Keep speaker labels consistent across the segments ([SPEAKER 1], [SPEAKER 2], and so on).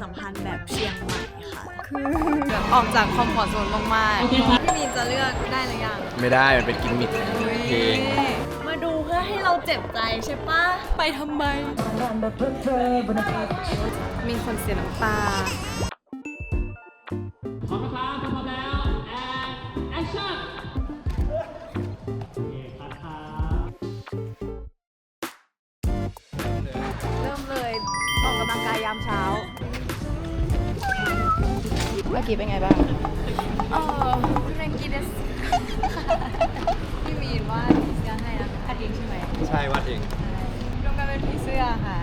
[SPEAKER 1] สัมพันธ์แบบเชียงใหม่ค่ะ
[SPEAKER 2] คือแบบออกจากคอมฟอร์ทโซนมากๆพี่มีนจะเลือกได้หรือยัง
[SPEAKER 3] ไม่ได้ มันเป็นกิมมิคเพลง
[SPEAKER 1] มาดูเพื่อให้เราเจ็บใจใช่ปะ
[SPEAKER 2] ไปทำไม มีคนเสียน้ำตา
[SPEAKER 4] พร้อมนะครับพร้อมแล้วแอนแอคชั่นโอเคครับครับ
[SPEAKER 2] เริ่มเลยออกกำลังกายยามเช้าเมื่อกี้เป็นไงบ้างเออแรงกีเดสพี่มีนว่าผีเสื้อให้นะคัดเองใช่ไหม
[SPEAKER 3] ใช่วัดเอง
[SPEAKER 2] รวมกันเป็นผีเสื้อค่ะ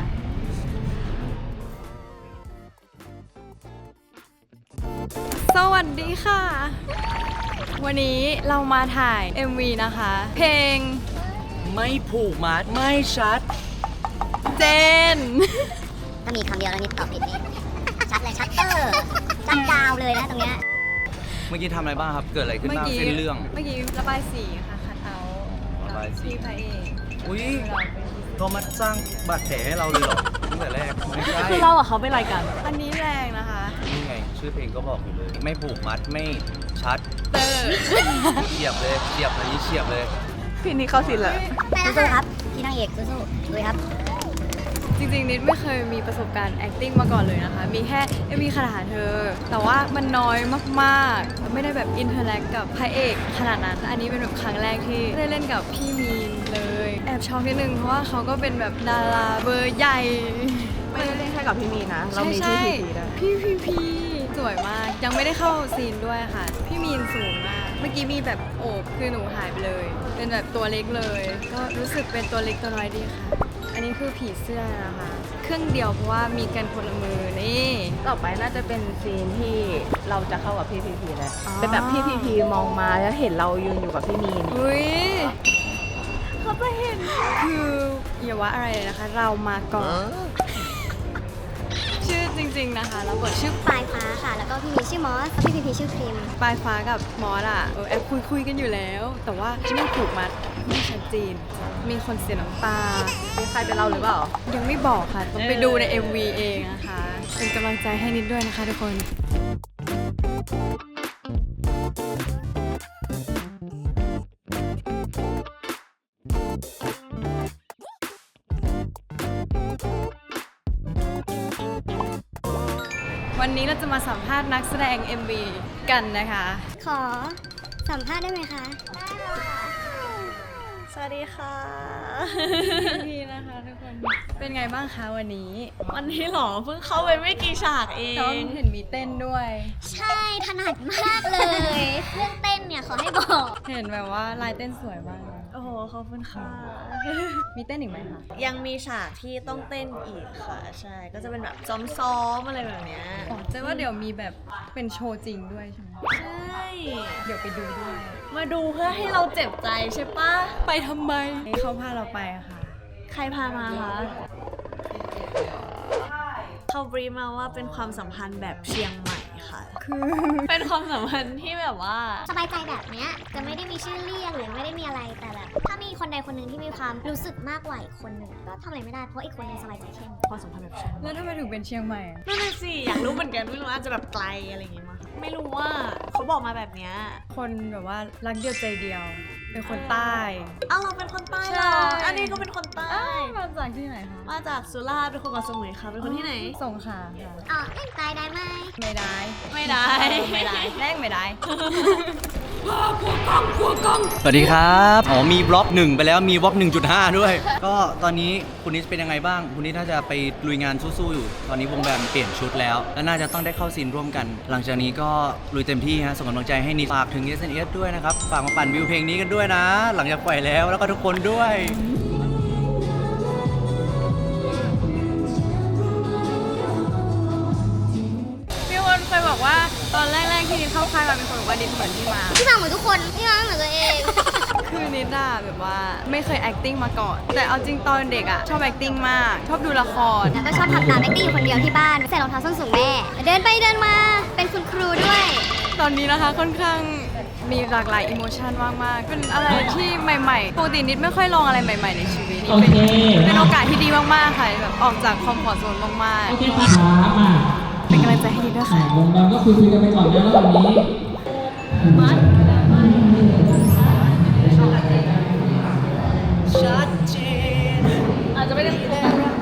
[SPEAKER 2] สวัสดีค่ะ วันนี้เรามาถ่าย MV นะคะ เพลง
[SPEAKER 3] ไม่ผูกมัดไม่ชัด
[SPEAKER 2] เจน
[SPEAKER 5] ถ้ามีคำเดียวแล้วนี่ตอบผิดนี่ชัดเลยชัดเตอ ร์ชัดดาวเลยนะตรงเนี้ย
[SPEAKER 3] เมื่อกี้ทำอะไรบ้างครับ เกิดอะไรขึ้น
[SPEAKER 2] เมื่อ
[SPEAKER 3] บ้าง
[SPEAKER 2] กี้
[SPEAKER 3] เส้นเรื่อง
[SPEAKER 2] เมื่อกี้ระบายสีค่ะคัดเอา
[SPEAKER 3] ระบายสี
[SPEAKER 2] ที่พระเอก
[SPEAKER 3] อุ้ย
[SPEAKER 2] เราเป็นผี
[SPEAKER 3] โทรมาสร้างบาดแผลให้เราเลยเหรอตั้งแต่แรกไม่ใช่
[SPEAKER 1] คือเรากับเขาเป็นอะไรกัน
[SPEAKER 2] อันนี้แรงนะคะ
[SPEAKER 3] นี่ไง ชื่อเพลงก็บอกอยู่เลย ไม่ผูกมัดไม่ชัด
[SPEAKER 2] เตอร์
[SPEAKER 3] เฉียบเลยเฉียบอันนี้เฉียบเลย
[SPEAKER 1] พี่นี่เข้าสินแล้ว
[SPEAKER 5] ไปแล้วสู้ๆครับพี่นางเอกสู้ๆลุยครับ
[SPEAKER 2] จ ริงๆนิดไม่เคยมีประสบการณ์ acting มาก่อนเลยนะคะ มีแค่มีคาถาเธอ แต่ว่ามันน้อยมากๆ ไม่ได้แบบ interact กับพระเอกขนาดนั้น อันนี้เป็นแบบครั้งแรกที่ได้เล่นกับพี่มีนเลย แอบช็อกนิดนึงเพราะว่าเขาก็เป็นแบบดาราเบอร์ใหญ่
[SPEAKER 1] ไม่ได้เล่นแค่กับพี่มีนะ เรามี
[SPEAKER 2] ใช่
[SPEAKER 1] ชื่อ
[SPEAKER 2] ใช่
[SPEAKER 1] พีพีด้วย
[SPEAKER 2] พี่พีพีสวยมาก ยังไม่ได้เข้าซีนด้วยค่ะ พี่มีนสูงมาก เมื่อกี้มีแบบโอบคือหนูหายไปเลย เป็นแบบตัวเล็กเลย ก็รู้สึกเป็นตัวเล็กตัวน้อยดีค่ะ อันนี้คือผีเสื้อนะคะ เครื่องเดียวเพราะว่ามีกันคนละมือนี่
[SPEAKER 1] ต่อไปน่าจะเป็นซีนที่เราจะเข้ากับพี่พีพีแล้ว
[SPEAKER 2] อ๋อ
[SPEAKER 1] เป็นแบบพี่พีพีมองมาแล้วเห็นเรายืนอยู่กับพี่มีน
[SPEAKER 2] อุ้ยเขาจะเห็นคืออย่าว่าอะไรเลยนะคะ เรามาก่อน ชื่อจริง ๆนะคะเราบทชื่อ
[SPEAKER 5] ปลายฟ้าค่ะ แล้วก็พี่มีชื่อมอสพี่พีพีชื่อครีม
[SPEAKER 2] ปลายฟ้ากับมอสอะเออแอบคุยคุยๆกันอยู่แล้ว แต่ว่าไม่ผูกมัดไม่ชัดเจนมีคนเสียน้ำตา
[SPEAKER 1] เป็นใครเป็นเราหรือเปล่า
[SPEAKER 2] ยังไม่บอกค่ะ ต้องไปดูใน MV เองนะคะ เป็นกำลังใจให้นิดด้วยนะคะทุกคน วันนี้เราจะมาสัมภาษณ์นักแสดง MV กันนะคะ
[SPEAKER 5] ขอสัมภาษณ์ได้ไหมคะ
[SPEAKER 2] สวัสดีค่ะพี่นะคะทุกคน เป็นไงบ้างคะวันนี้
[SPEAKER 1] วันนี้หรอเพิ่งเข้าไปไม่กี่ฉากเอ
[SPEAKER 2] น้อง
[SPEAKER 1] ง
[SPEAKER 2] เห็นมีเต้นด้วย
[SPEAKER 5] ใช่ถนัดมากเลย เรื่องเต้นเนี่ยขอให้บอก
[SPEAKER 2] เห็นแบบว่าลายเต้นสวยมากเลย
[SPEAKER 1] โอ้โห ขอบคุณค่ะ
[SPEAKER 2] มีเต้นอีกไหมคะ
[SPEAKER 1] ยังมีฉากที่ต้องเต้นอีกค่ะ ใช่ ก็จะเป็นแบบซ้อมๆอะไรแบบเนี้ย
[SPEAKER 2] เจ๊ว่าเดี๋ยวมีแบบเป็นโชว์จริงด้วยใช่ไหม
[SPEAKER 1] ใช่
[SPEAKER 2] เดี๋ยวไปดูด้วย
[SPEAKER 1] มาดูเพื่อให้เราเจ็บใจใช่ปะ
[SPEAKER 2] ไปทำไมเขาพาเราไปอะค่ะ
[SPEAKER 1] ใครพามาคะเขาบรีฟมาว่าเป็นความสัมพันธ์แบบเชียงใหม่ค่ะ
[SPEAKER 2] คือ
[SPEAKER 1] เป็นความสัมพันธ์ที่แบบว่า
[SPEAKER 5] สบายใจแบบเนี้ยจะไม่ได้มีชื่อเรียกหรือไม่ได้มีอะไรแต่แบบถ้ามี คนใดคนหนึ่งที่มีความรู้สึกมากกว่าอีกคนหนึ่งก็ทำอะไรไม่ได้เพราะอีกคนหนึงสบายใจเข้ม
[SPEAKER 1] ความสัมพันธ์แบบเชียงใหม่
[SPEAKER 2] แล้วทำไมถึงเป็นเชียงใหม่อะ
[SPEAKER 1] นั่นน่ะสิอยากรู้เหมือนกันไม่รู้อาจจะแบบไกลอะไรอย่างงี้มั้งไม่รู้ว่าเขาบอกมาแบบเนี้ย
[SPEAKER 2] คนแบบว่ารักเดียวใจเดียว เป็นคนใต้
[SPEAKER 1] เอ้าเราเป็นคนใต้เหรอ
[SPEAKER 2] ใช่
[SPEAKER 1] อันนี้ก็เป็นคนใต้
[SPEAKER 2] อ้าวมาจากที่ไหนคะ
[SPEAKER 1] มาจากสุราษฎร์เป็นคนเกาะสมุยค่ะเป็นคนที่ไหน
[SPEAKER 2] สงขลาค่ะ
[SPEAKER 5] อ๋อเล่นตายได้ไหม
[SPEAKER 2] ไม่ได้
[SPEAKER 1] ไม่ได้
[SPEAKER 2] ไม่ได้แรกไม่ได้
[SPEAKER 3] สวัสดีครับ อ๋อ มีบล็อกหนึ่งไปแล้ว มีบล็อก1.5 ด้วย ก็ตอนนี้คุณนิชเป็นยังไงบ้าง คุณนิชน่าจะไปลุยงานสู้ๆอยู่ ตอนนี้วงแบมเปลี่ยนชุดแล้ว และน่าจะต้องได้เข้าซีนร่วมกัน หลังจากนี้ก็ลุยเต็มที่ฮะ ส่งกำลังใจให้นิชฝากถึง s n s ด้วยนะครับ ฝากมาปั่นวิวเพลงนี้กันด้วยนะ หลังจากปล่อยแล้ว แล้วก็ทุกคนด้วย
[SPEAKER 2] เข้าค่ายมาเป็นคนบอกว่านิดเหมือนพี่มา
[SPEAKER 5] พี่ฟังเหมือนทุกคนพี่ฟังเหมือนตัวเอง
[SPEAKER 2] คือนิดอะแบบว่าไม่เคย acting มาก่อน แต่เอาจริงตอนเด็กอะชอบ acting มาก ชอบดูละคร
[SPEAKER 5] แล้วก็ชอบทำตามแอคติ้งอยู่คนเดียวที่บ้านใส่รองเท้าส้นสูงแม่ เดินไปเดินมาเป็นคุณครูด้วย
[SPEAKER 2] ตอนนี้นะคะค่อนข้างมีหลากหลายอิโมชันมากๆเป็นอะไรที่ใหม่ๆปกตินิดไม่ค่อยลองอะไรใหม่ ๆ ในชีวิต
[SPEAKER 4] โอ
[SPEAKER 2] เป็น
[SPEAKER 4] เค
[SPEAKER 2] เป็นโอกาสที่ดีมากๆค่ะแบบออกจากคอมฟอร์ทโซนมาก
[SPEAKER 4] โอเคครับมา คุยคุยกันไปก่อนนะระหว่างนี้
[SPEAKER 3] ชัดเจน
[SPEAKER 1] อาจจะไม่ได้โฟกัส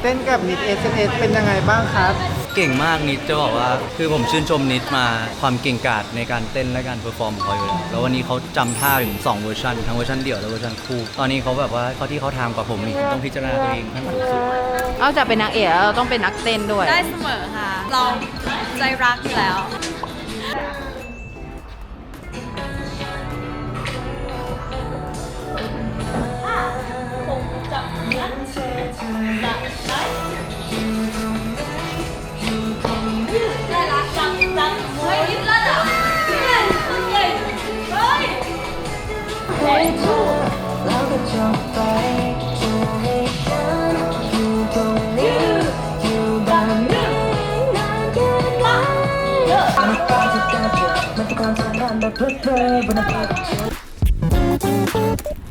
[SPEAKER 6] เต้นกับนิด S N S เป็นยังไงบ้างครับ
[SPEAKER 3] เก่งมากนิดจะบอกว่า คือผมชื่นชมนิดมาความเก่งกาจในการเต้นและการเพอร์ฟอร์มของเขาอยู่แล้วแล้ววันนี้เขาจำท่าถึง2เวอร์ชันทั้งเวอร์ชันเดี่ยวและเวอร์ชันคู่ ตอนนี้เขาแบบว่าเขาที่เขาทำกับผมนี่ต้องพิจารณาตัวเองขั้นสูงสุด
[SPEAKER 7] นอกจากเป็นนางเอกแล้วเราต้องเป็นนักเต้นด้วย
[SPEAKER 2] ได้เสมอค่ะ เราใจรักอยู่แล้ว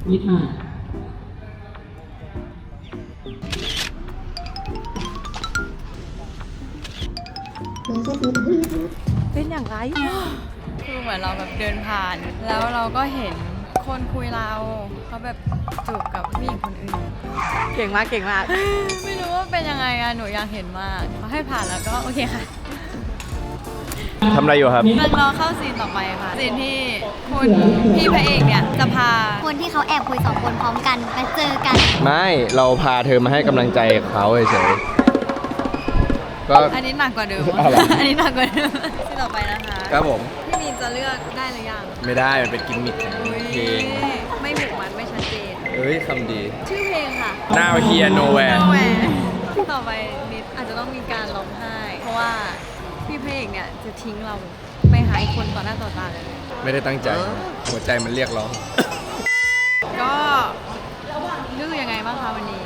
[SPEAKER 4] ยี่ห้า
[SPEAKER 7] เป็นอย่างไร
[SPEAKER 2] คือเหมือนเราแบบเดินผ่าน แล้วเราก็เห็นคนคุยเราเขาแบบจูบกับผู้หญิงคนอื่น
[SPEAKER 7] เก่งมากเก่งมาก
[SPEAKER 2] ไม่รู้ว่าเป็นยังไงอะหนูอยากเห็นมากเขาให้ผ่านแล้วก็โอเคค่ะ
[SPEAKER 6] ทำอะไรอยู่ครับ
[SPEAKER 2] กำลังรอเข้าซีนต่อไปค่ะซีนที่คุณพี่พระเอกเนี่ยจะพา
[SPEAKER 5] คนที่เขาแอบคุยสองคนพร้อมกันไปเจอกัน
[SPEAKER 6] ไม่เราพาเธอมาให้กำลังใจเขาเฉยๆก็
[SPEAKER 2] อันนี้หนักกว่าเดิม
[SPEAKER 6] เอาเหรอ
[SPEAKER 2] อันนี้หนักกว่าเดิมซีนต่อไปนะคะ
[SPEAKER 6] ครับผม
[SPEAKER 2] พี่มีนจะเลือกได้หรือยัง
[SPEAKER 6] ไม่ได้มันเป็นกิมมิคของเพลง
[SPEAKER 2] ไม่ผูกมัดไม่ชัดเจน
[SPEAKER 6] เอ้ยคำดี
[SPEAKER 2] ชื่อเพลงค่ะ
[SPEAKER 6] Now Here Nowhere
[SPEAKER 2] แหวต่อไปนิดอาจจะต้องมีการร้องไห้ เพราะว่าพี่พระ เอกเนี่ยจะทิ้งเราไปหาอีกคนต่อหน้าต่อตาเลย
[SPEAKER 6] ไม่ได้ตั้งใจ หัวใจมันเรียกร้อง
[SPEAKER 2] ก็รู้สึกยังไงบ้างคะวันนี้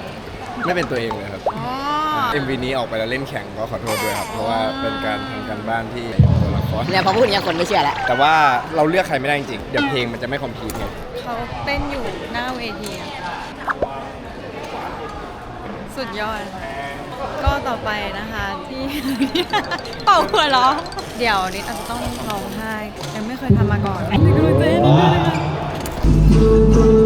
[SPEAKER 6] ไม่เป็นตัวเองเลยครับ
[SPEAKER 2] อ๋อ
[SPEAKER 6] MV นี้ออกไปแล้วเล่นแข่งก็ขอโทษด้วยครับ เพราะว่าเป็นการทำการบ้านที่ตัวละคร
[SPEAKER 7] เนี่ยพอพูดอย่างนี้คนไม่เชื่อแล้ว
[SPEAKER 6] แต่ว่าเราเลือกใครไม่ได้จริงๆเดี๋ยวเพลงมันจะไม่คอมพลีทไง
[SPEAKER 2] เขาเต้นอยู่หน้าเวทีอะสุดยอดค่ะ ก็ต่อไปนะคะที่ เป่าหัวเหรอเดี๋ยวนิดอาจจะต้องร้องไห้ยังไม่เคยทำมาก่อนไม่เคยเต้นเลย
[SPEAKER 4] ทุก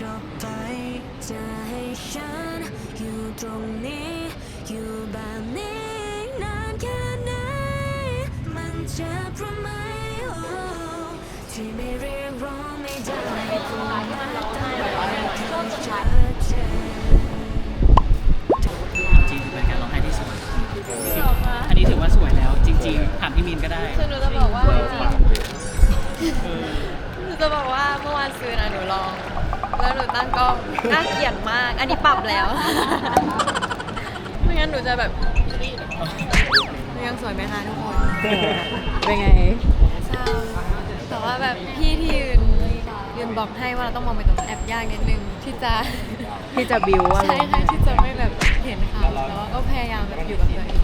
[SPEAKER 8] แล้วก็จบไปจะให้ฉันอยู่ตรงนี้ อยู่แบบนี้นานแค่ไหน มันเจ็บเพราะไหมโอ้ที่ไม่เรียกร้องไม่ได้คงรักแต่ไม่เคยชัดเจน
[SPEAKER 4] จริงๆเป็นการร้องไห้ที่สวยอันนี้ถือว่าสวยแล้ว จริงๆถามพี่มีนก็ได้
[SPEAKER 2] คือหนูจะบอกว่าหนูจะบอกว่าเมื่อวานซื้อนะหนูลอง แล้วหนูตั้งกล้องน่าเกลียดมาก อันนี้ปรับแล้ว ไม่งั้นหนูจะแบบหนูยังสวยไหมคะทุกคน
[SPEAKER 7] เป็นไง
[SPEAKER 2] เศร้าแต่ว่าแบบพี่ที่ยืนยืนบอกให้ว่าเราต้องมองไปตรงนั้นแอบยากนิดนึงที่จะ
[SPEAKER 7] ที่จะบิวอะ
[SPEAKER 2] ใช่ใช่ที่จะไม่แบบเห็นเขาแต่ว่าก็พยายามแบบอยู่กับตัวเอง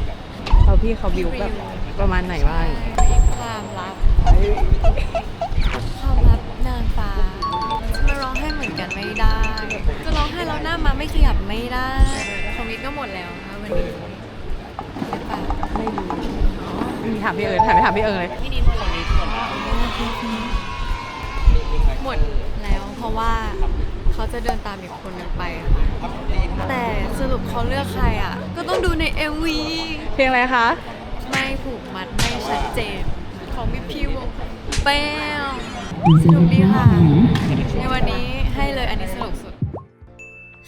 [SPEAKER 7] เขาพี่เขาบิวแบบประมาณไหนบ้าง
[SPEAKER 2] ความลับความลับนางฟ้าจะมา ร้องไห้เหมือนกันไม่ได้ จะร้องไห้แล้วหน้ามาไม่ขยับไม่ได้ของนี้ก็หมดแล้วนะวันนี้หรือเปล่า
[SPEAKER 7] มีถามพี่เอิญถามไปถามพี่เอิญเลย
[SPEAKER 2] หมดแล้วเพราะว่าเขาจะเดินตามอีกคนหนึงไปอะค่ะแต่สรุปเขาเลือกใครอะ ก็ต้องดูใน MV
[SPEAKER 7] เพลงอะไรคะ
[SPEAKER 2] ไม่ผูกมัดไม่ชัดเจนของพี่พิวง แป้วสนุกดีค่ะ ในวันนี้ให้เลยอันนี้สนุกสุด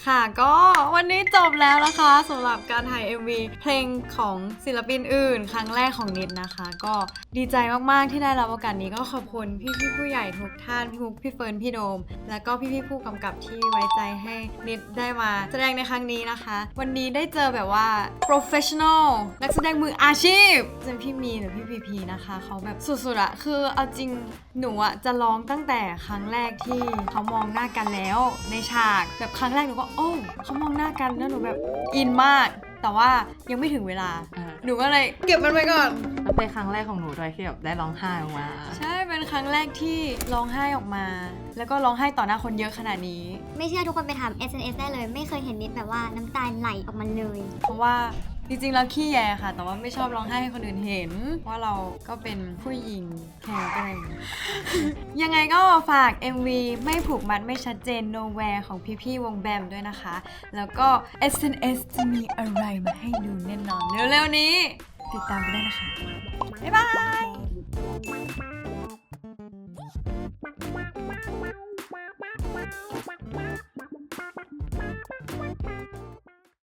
[SPEAKER 2] ค่ะก็วันนี้จบแล้วนะคะสำหรับการถ่าย MV เพลงของศิลปินอื่น ครั้งแรกของนิดนะคะ ก็ดีใจมากๆที่ได้รับโอกาสนี้ก็ขอบคุณพี่พี่ผู้ใหญ่ทุกท่านพี่มุกพี่เฟิร์นพี่โดม แล้วก็พี่พี่ผู้กำกับที่ไว้ใจให้นิดได้มา แสดงในครั้งนี้นะคะ วันนี้ได้เจอแบบว่า professional นักแสดงมืออาชีพเป็นพี่มีหรือพี่พีพีนะคะเขาแบบสุดๆอะคือเอาจริงหนูอะจะร้องตั้งแต่ครั้งแรกที่เขามองหน้ากันแล้ว ในฉากแบบครั้งแรกหนูก็โอ้เขามองหน้ากันแล้วหนูแบบอินมาก แต่ว่ายังไม่ถึงเวลา
[SPEAKER 7] อ่า
[SPEAKER 2] หนูก็เลยเก็บมันไว้ก่อน
[SPEAKER 7] มันเป็นครั้งแรกของหนูด้วยที่แบบได้ร้องไห้ออกมา
[SPEAKER 2] ใช่เป็นครั้งแรกที่ร้องไห้ออกมา แล้วก็ร้องไห้ต่อหน้าคนเยอะขนาดนี้
[SPEAKER 5] ไม่เชื่อทุกคนไปถาม SNS ได้เลย ไม่เคยเห็นนิดแบบว่าน้ำตาไหลออกมาเลย
[SPEAKER 2] เพราะว่า จริงๆเราขี้แยค่ะ แต่ว่าไม่ชอบร้องไห้ให้คนอื่นเห็นว่าเราก็เป็นผู้หญิงแข็งแกร่ง ยังไงก็ฝาก MV ไม่ผูกมัดไม่ชัดเจน Nowhere ของพี่ๆวงแบมด้วยนะคะ แล้วก็ SNS จะมีอะไรมาให้ดูแน่นอนเร็วๆนี้ ติดตามกันได้นะคะ บ๊ายบาย